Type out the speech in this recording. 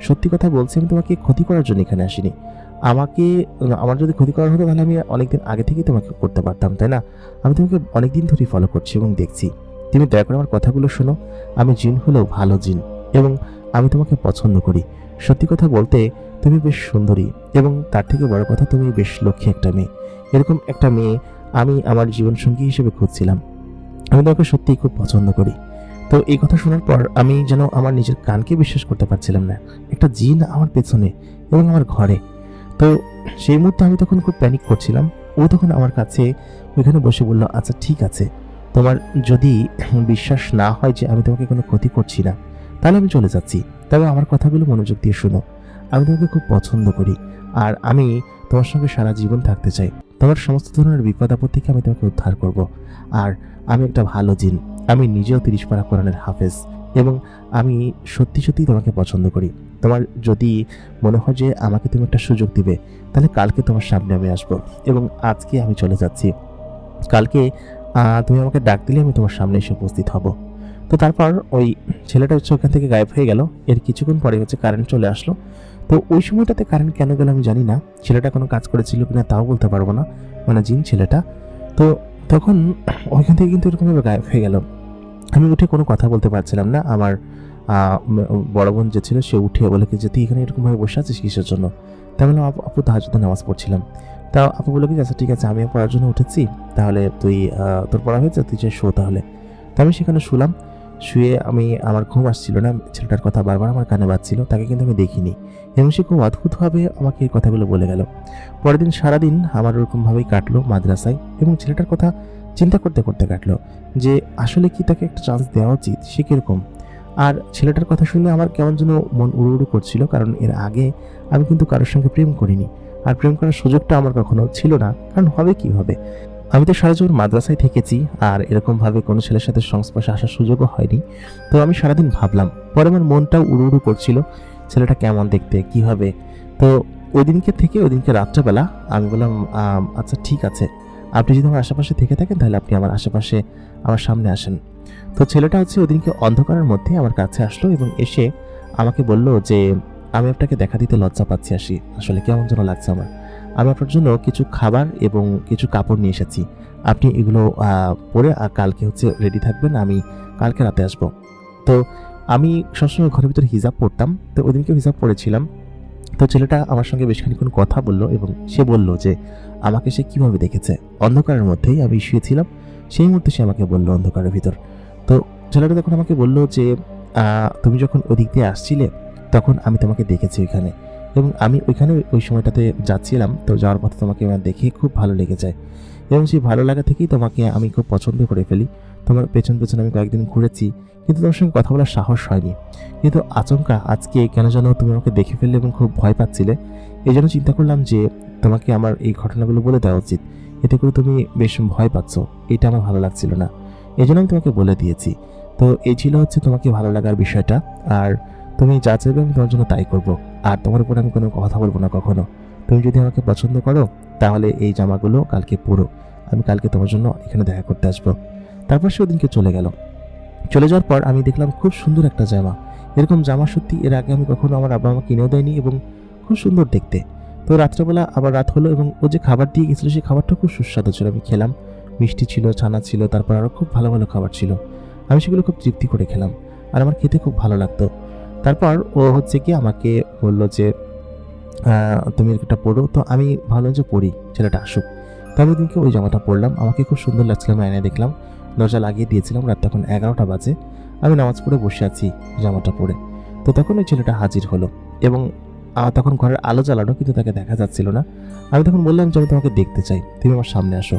সত্যি কথা বলছি, আমি তোমাকে ক্ষতি করার জন্য এখানে আসিনি। আমাকে, আমার যদি ক্ষতি করার হতো, তাহলে আমি অনেকদিন আগে থেকেই তোমাকে করতে পারতাম, তাই না? আমি তোমাকে অনেকদিন ধরেই ফলো করছি এবং দেখছি। তুমি দয়া করে আমার কথাগুলো শোনো। আমি জিন হলেও ভালো জিন এবং আমি তোমাকে পছন্দ করি। সত্যি কথা বলতে, তুমি বেশ সুন্দরী এবং তার থেকে বড় কথা, তুমি বেশ লক্ষ্মী একটা মেয়ে। এরকম একটা মেয়ে আমি আমার জীবনসঙ্গী হিসেবে খুঁজছিলাম। আমি তোমাকে সত্যিই খুব পছন্দ করি। তো এই কথা শোনার পর আমি যেন আমার নিজের কানকে বিশ্বাস করতে পারছিলাম না। একটা জিন আমার পেছনে এবং আমার ঘরে। তো সেই মুহূর্তে আমি তখন খুব প্যানিক করছিলাম। ও তখন আমার কাছে ওইখানে বসে বলল আচ্ছা ঠিক আছে। তোমার যদি বিশ্বাস না হয় যে আমি তোমাকে কোনো ক্ষতি করছি না, তাহলে আমি চলে যাচ্ছি। তবে আমার কথাগুলো মনোযোগ দিয়ে শোনো। আমি তোমাকে খুব পছন্দ করি। আর আমি তোমার সঙ্গে সারা জীবন থাকতে চাই। তোমার সমস্ত ধরনের বিপদ আপদ থেকে আমি তোমাকে উদ্ধার করব। আর আমি একটা ভালো জিন। আমি নিজেও তিরিশ পারা কোরআনের হাফেজ এবং আমি সত্যি সত্যি তোমাকে পছন্দ করি। তোমার যদি মনে হয় যে আমাকে তুমি একটা সুযোগ দিবে, তাহলে কালকে তোমার সামনে আমি আসব এবং আজকে আমি চলে যাচ্ছি। কালকে তুমি আমাকে ডাক দিলে আমি তোমার সামনে এসে উপস্থিত হব। তো তারপর ওই ছেলেটা হচ্ছে ওখান থেকে গায়েব হয়ে গেল। এর কিছুক্ষণ পরে হচ্ছে কারেন্ট চলে আসলো। তো ওই সময়টাতে কারেন্ট কেন গেল আমি জানি না। ছেলেটা কোনো কাজ করেছিল কিনা তাও বলতে পারব না। মানে জিন ছেলেটা। তো তখন ওইখান থেকে কিন্তু এরকমভাবে গায়েব হয়ে গেল। আমি উঠে কোনো কথা বলতে পারছিলাম না। আমার বড় বোন যে ছিল, সে উঠে বলে কি, যে তুই এখানে এরকমভাবে বসে আছিস কিসের জন্য? তাই বললাম, আপু তাহাজুদে নামাজ পড়ছিলাম। তা আপু বলে কি আচ্ছা ঠিক আছে, আমিও পড়ার জন্য উঠেছি। তাহলে তুই তোর পড়া হয়েছে? তুই যে শো তাহলে। তো আমি সেখানে শুলাম। শুয়ে আমি, আমার ঘুম আসছিল না, ছেলেটার কথা বারবার আমার কানে বাজছিল, তাকে কিন্তু আমি দেখিনি। এবং সে খুব অদ্ভুতভাবে আমাকে এই কথাগুলো বলে গেল। পরের দিন সারাদিন আমার ওরকমভাবেই কাটলো মাদ্রাসায় এবং ছেলেটার কথা চিন্তা করতে করতে কাটলো যে, আসলে কি তাকে একটা চান্স দেওয়া উচিত? সে কীরকম? আর ছেলেটার কথা শুনে আমার কেমন যেন মন উড়ু উড়ু করছিল, কারণ এর আগে আমি কিন্তু কারোর সঙ্গে প্রেম করিনি। আর প্রেম করার সুযোগটা আমার কখনো ছিল না, কারণ হবে কি হবে? আমি তো সারা জীবন মাদ্রাসায় থেকেছি, আর এরকমভাবে কোনো ছেলের সাথে সংস্পর্শে আসার সুযোগও হয়নি। তো আমি সারাদিন ভাবলাম, পরে আমার মনটাও উড়ু উড়ু করছিল, ছেলেটা কেমন দেখতে, কি হবে? তো ওই দিনকে থেকে ওই দিনকে রাত্রেবেলা আমি বললাম আচ্ছা ঠিক আছে। আপনি যদি আমার আশেপাশে থেকে থাকেন, তাহলে আপনি আমার আশেপাশে, আমার সামনে আসেন। তো ছেলেটা হচ্ছে ওদিনকে অন্ধকারের মধ্যে আমার কাছে আসলো এবং এসে আমাকে বলল যে, আমি আপনাকে দেখা দিতে লজ্জা পাচ্ছি আসি। আসলে কেমন যেন লাগছে আমার। আমি আপনার জন্য কিছু খাবার এবং কিছু কাপড় নিয়ে এসেছি। আপনি এগুলো পরে কালকে হচ্ছে রেডি থাকবেন। আমি কালকে রাতে আসব। তো আমি সবসময় ঘরের ভিতরে হিজাব পড়তাম তো ওদিনকে হিজাব পড়েছিলাম তো ছেলেটা আমার সঙ্গে বেশ খানিক্ষণ কথা বলল এবং সে বলল যে আমাকে সে কীভাবে দেখেছে? অন্ধকারের মধ্যেই আমি শুয়েছিলাম। সেই মুহূর্তে সে আমাকে বলল, অন্ধকারের ভিতর। তো ছেলেটা তখন আমাকে বলল যে তুমি যখন ওদিক দিয়ে আসছিলে, তখন আমি তোমাকে দেখেছি ওইখানে। এবং আমি ওইখানে ওই সময়টাতে যাচ্ছিলাম। তো যাওয়ার পথে তোমাকে আমার দেখে খুব ভালো লেগে যায় এবং সেই ভালো লাগা থেকেই তোমাকে আমি খুব পছন্দ করে ফেলি। তোমার পেছন পেছন আমি কয়েকদিন ঘুরেছি, কিন্তু তোমার সঙ্গে কথা বলার সাহস হয়নি। কিন্তু আচমকা আজকে কেন যেন তুমি আমাকে দেখে ফেললে এবং খুব ভয় পাচ্ছিলে, এই জন্য চিন্তা করলাম যে তোমাকে আমার এই ঘটনাগুলো বলে দেওয়া উচিত। এতে করে তুমি বেশ ভয় পাচ্ছ, এটা আমার ভালো লাগছিল না। এই জন্য আমি তোমাকে বলে দিয়েছি। তো এই ছিল হচ্ছে তোমাকে ভালো লাগার বিষয়টা, আর তুমি যা চাইবে আমি তোমার জন্য তাই করব। আর তোমার উপর আমি কোনো কথা বলব না কখনো। তুমি যদি আমাকে পছন্দ করো, তাহলে এই জামাগুলো কালকে পরো। আমি কালকে তোমার জন্য এখানে দেখা করতে আসব। তারপর সে ওদিনকে চলে গেল। চলে যাওয়ার পর আমি দেখলাম খুব সুন্দর একটা জামা। এরকম জামা সত্যি এর আগে আমি কখনো আমার আব্বা আমা কিনেও দেয়নি এবং খুব সুন্দর দেখতে। তো রাত্রেবেলা আবার রাত হলো এবং ও যে খাবার দিয়ে গেছিল সেই খাবারটা খুব সুস্বাদু ছিল। আমি খেলাম, মিষ্টি ছিল, ছানা ছিল, তারপর আরও খুব ভালো ভালো খাবার ছিল। আমি সেগুলো খুব তৃপ্তি করে খেলাম। আর আমার খেতে খুব ভালো লাগতো। তারপর ও হচ্ছে কি আমাকে বলল যে তুমি এটা পড়ো তো আমি ভাবলাম যে পড়ি ছেলেটা আসুক। তো ওদিনকে ওই জামাটা পরলাম। আমাকে খুব সুন্দর লাগছিল, আমি আয়নায় দেখলাম। দরজা লাগিয়ে দিয়েছিলাম রাত তখন এগারোটা বাজে। আমি নামাজ পড়ে বসে আছি জামাটা পরে। তো তখন ওই ছেলেটা হাজির হলো এবং তখন ঘরের আলো জ্বালানো কিন্তু তাকে দেখা যাচ্ছিল না। আমি তখন বললাম যে আমি তোমাকে দেখতে চাই। তুমি আমার সামনে আসো।